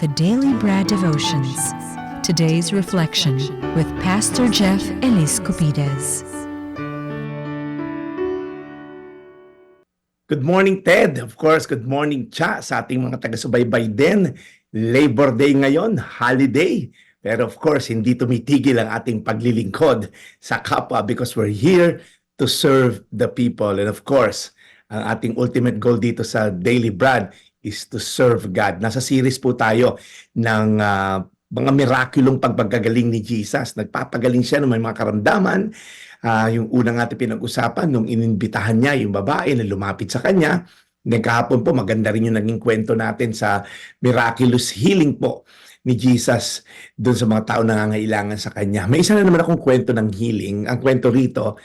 The Daily Bread Devotions. Today's reflection with Pastor Jeff Elis Copides. Good morning, Ted. Of course, good morning, Cha, sa ating mga taga-subaybay din. Labor Day ngayon, holiday. Pero of course, hindi tumitigil ang ating paglilingkod sa kapwa because we're here to serve the people. And of course, ang ating ultimate goal dito sa Daily Brad is to serve God. Nasa series po tayo ng ah, mga mirakulong pagpagagaling ni Jesus. Nagpapagaling siya ng may mga karamdaman. Ah, yung unang ating pinag-usapan, nung ininbitahan niya yung babae na lumapit sa kanya. Then kahapon po, maganda rin yung naging kwento natin sa miraculous healing po ni Jesus doon sa mga tao na nangangailangan sa kanya. May isa na naman akong kwento ng healing. Ang kwento rito,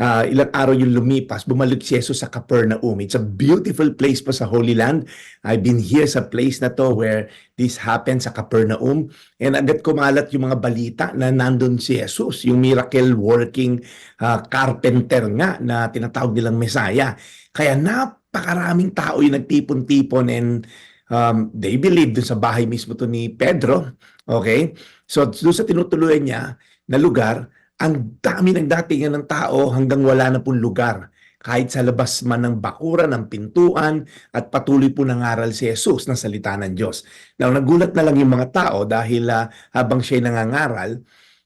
ah, ilang araw yung lumipas, bumalik si Jesus sa Capernaum. It's a beautiful place po sa Holy Land. I've been here sa place na to where this happened sa Capernaum. And agad kumalat yung mga balita na nandun si Jesus, yung miracle working ah, carpenter nga na tinatawag nilang Messiah. Kaya napakaraming tao yung nagtipon-tipon and um, they believe dun sa bahay mismo to ni Pedro. Okay? So doon sa tinutuluyan niya na lugar, ang dami ng datingan ng tao hanggang wala na pong lugar. Kahit sa labas man ng bakuran, ng pintuan, at patuloy po nangaral si Jesus ng salita ng Diyos. Now, nagulat na lang yung mga tao dahil ah, habang siya'y nangangaral,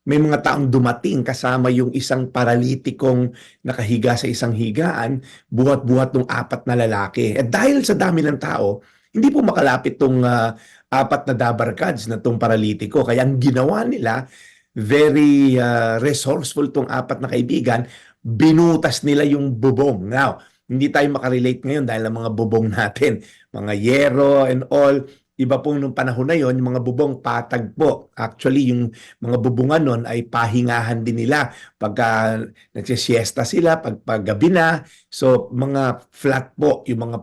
may mga taong dumating kasama yung isang paralitikong nakahiga sa isang higaan, buhat-buhat ng apat na lalaki. At dahil sa dami ng tao, hindi po makalapit tong ah, apat na dabarkads na tong paralitiko. Kaya ang ginawa nila, very ah, resourceful tong apat na kaibigan, binutas nila yung bubong. Now, hindi tayo makarelate ngayon dahil ang mga bubong natin, mga yero and all, iba pong nung panahon na yon, yung mga bubong patag po. Actually, yung mga bubungan nun ay pahingahan din nila pagka nagsisiesta sila, pag paggabi na. So, mga flat po yung mga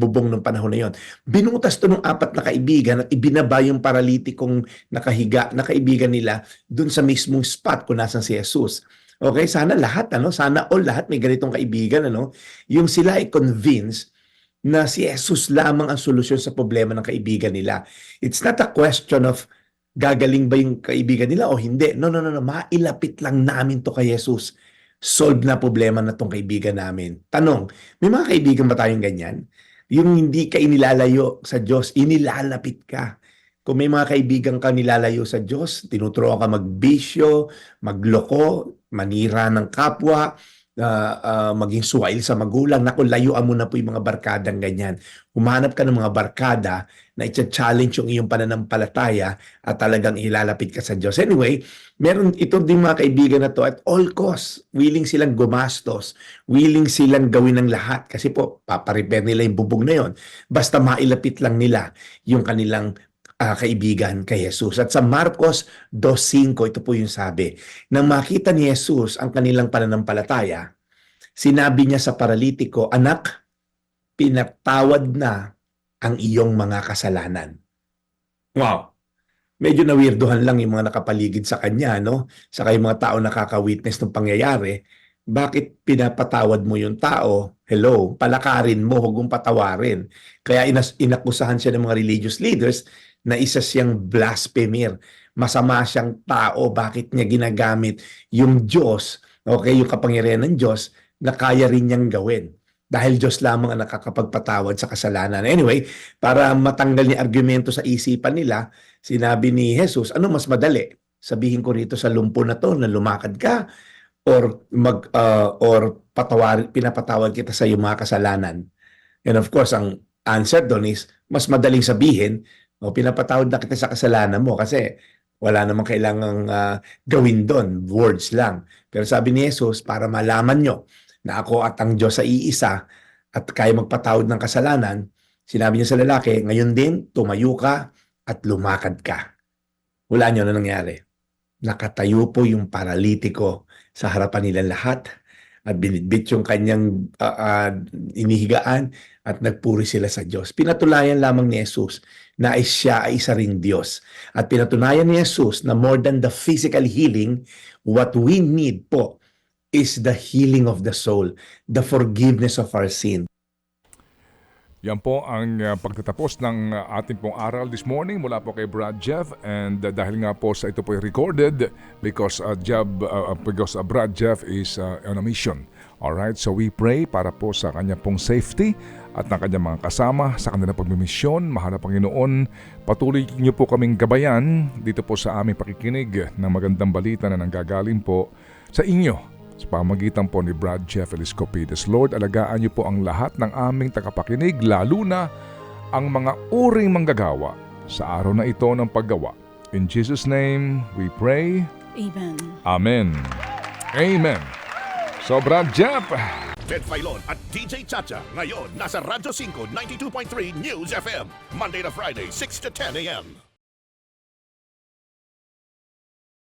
bubong nung panahon na yon. Binutas to ng apat na kaibigan at ibinaba yung paralitikong nakahiga na kaibigan nila dun sa mismong spot kung nasan si Jesus. Okay, sana lahat ano, sana all lahat may ganitong kaibigan ano, yung sila ay convinced na si Jesus lamang ang solusyon sa problema ng kaibigan nila. It's not a question of gagaling ba yung kaibigan nila o hindi. No, no, no, no. Mailapit lang namin to kay Jesus. Solve na problema na tong kaibigan namin. Tanong, may mga kaibigan ba tayong ganyan? Yung hindi ka inilalayo sa Diyos, inilalapit ka. Kung may mga kaibigan ka nilalayo sa Diyos, tinuturuan ka magbisyo, magloko, manira ng kapwa, ah, ah, maging suwail sa magulang, naku, layuan mo na po yung mga barkadang ganyan. Humanap ka ng mga barkada na i-challenge yung iyong pananampalataya at talagang ilalapit ka sa Diyos. Anyway, meron ito din mga kaibigan na to at all costs, willing silang gumastos, willing silang gawin ng lahat kasi po, paparepair nila yung bubong na yon. Basta mailapit lang nila yung kanilang ah, kaibigan kay Jesus. At sa Marcos 2.5, ito po yung sabi, nang makita ni Jesus ang kanilang pananampalataya, sinabi niya sa paralitiko, Anak, pinatawad na ang iyong mga kasalanan. Wow! Medyo nawirduhan lang yung mga nakapaligid sa kanya, no? Saka yung mga tao nakaka-witness ng pangyayari. Bakit pinapatawad mo yung tao? Hello, palakarin mo, huwag mong patawarin. Kaya inas inakusahan siya ng mga religious leaders na isa siyang blasphemer. Masama siyang tao. Bakit niya ginagamit yung Diyos, okay, yung kapangyarihan ng Diyos na kaya rin niyang gawin. Dahil Diyos lamang ang nakakapagpatawad sa kasalanan. Anyway, para matanggal ni argumento sa isipan nila, sinabi ni Jesus, ano mas madali? Sabihin ko rito sa lumpo na to na lumakad ka or mag uh, or patawar pinapatawad kita sa iyong mga kasalanan. And of course, ang answer doon is mas madaling sabihin o pinapatawad na kita sa kasalanan mo kasi wala namang kailangang ah, gawin doon, words lang. Pero sabi ni Jesus, para malaman nyo na ako at ang Diyos sa iisa at kaya magpatawad ng kasalanan, sinabi niya sa lalaki, ngayon din, tumayo ka at lumakad ka. Wala niyo na nangyari. Nakatayo po yung paralitiko sa harapan nilang lahat at binitbit yung kanyang ah, ah, inihigaan at nagpuri sila sa Diyos. Pinatulayan lamang ni Jesus na siya ay isa ring Diyos. At pinatunayan ni Jesus na more than the physical healing, what we need po is the healing of the soul, the forgiveness of our sin. Yan po ang uh, pagtatapos ng uh, ating pong aral this morning mula po kay Brad Jeff and uh, dahil nga po sa ito po ay recorded because uh, Jeff, uh, because uh, Brad Jeff is uh, on a mission. Alright, so we pray para po sa kanya pong safety at ng kanyang mga kasama sa kanilang pagmimisyon. Mahal Panginoon, patuloy niyo po kaming gabayan dito po sa aming pakikinig ng magandang balita na nanggagaling po sa inyo sa pamagitan po ni Brad Jeff Eliscopides. Lord, alagaan niyo po ang lahat ng aming tagapakinig, lalo na ang mga uring manggagawa sa araw na ito ng paggawa. In Jesus' name, we pray. Amen. Amen. Amen. So, Brad Jeff, Ted Filon at DJ Chacha. Ngayon, nasa Radyo 5, 92.3 News FM. Monday to Friday, 6 to 10 a.m.